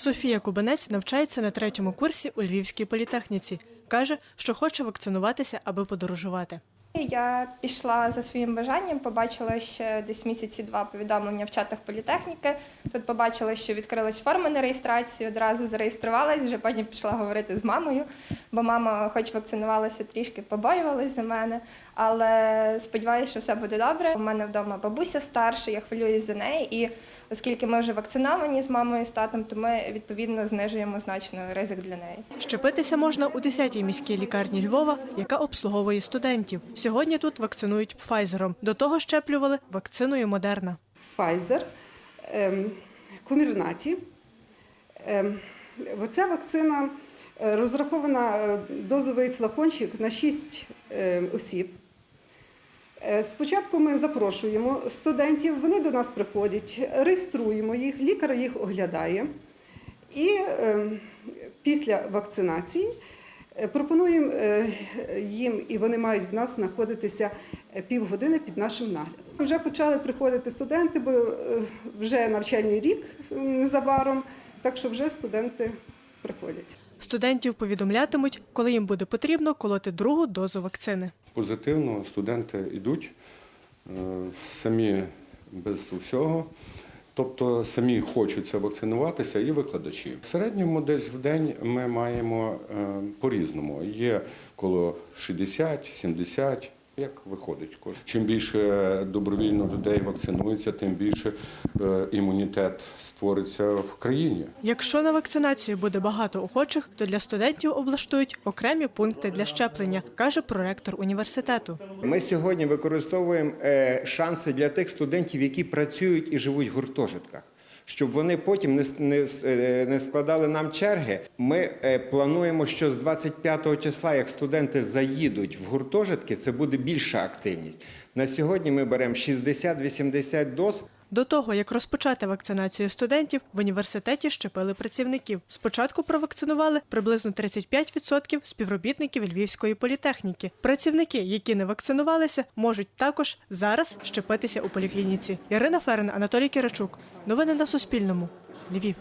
Софія Кубанець навчається на третьому курсі у Львівській політехніці. Каже, що хоче вакцинуватися, аби подорожувати. Я пішла за своїм бажанням, побачила ще десь місяці два повідомлення в чатах політехніки. Тут побачила, що відкрилась форма на реєстрацію, одразу зареєструвалась, вже потім пішла говорити з мамою, бо мама, хоч вакцинувалася трішки, побоювалась за мене, але сподіваюся, що все буде добре. У мене вдома бабуся старша, я хвилююсь за неї, і оскільки ми вже вакциновані з мамою з татом, то ми відповідно знижуємо значно ризик для неї. Щепитися можна у 10-й міській лікарні Львова, яка обслуговує студентів. Сьогодні тут вакцинують Пфайзером. До того щеплювали вакциною Модерна. Pfizer, ем, Комірнаті. Ем, Ця вакцина е, розрахована е, дозовий флакончик на 6 е, осіб. Спочатку ми запрошуємо студентів, вони до нас приходять, реєструємо їх, лікар їх оглядає. І ем, після вакцинації пропонуємо їм, і вони мають в нас знаходитися півгодини під нашим наглядом. Вже почали приходити студенти, бо вже навчальний рік незабаром, так що вже студенти приходять. Студентів повідомлятимуть, коли їм буде потрібно колоти другу дозу вакцини. Позитивно студенти йдуть е, самі без усього, тобто самі хочуться вакцинуватися і викладачі. В середньому десь в день ми маємо е, по-різному. Є коло 60-70. Як виходить, чим більше добровільно людей вакцинується, тим більше е, імунітет створиться в країні. Якщо на вакцинацію буде багато охочих, то для студентів облаштують окремі пункти для щеплення, каже проректор університету. Ми сьогодні використовуємо е, шанси для тих студентів, які працюють і живуть в гуртожитках. Щоб вони потім е, не складали нам черги. Ми е, плануємо, що з 25 числа, як студенти заїдуть в гуртожитки, це буде більша активність. На сьогодні ми беремо 60-80 доз. До того, як розпочати вакцинацію студентів, в університеті щепили працівників. Спочатку провакцинували приблизно 35% співробітників Львівської політехніки. Працівники, які не вакцинувалися, можуть також зараз щепитися у поліклініці. Ірина Ферен, Анатолій Киричук. Новини на Суспільному. Львів.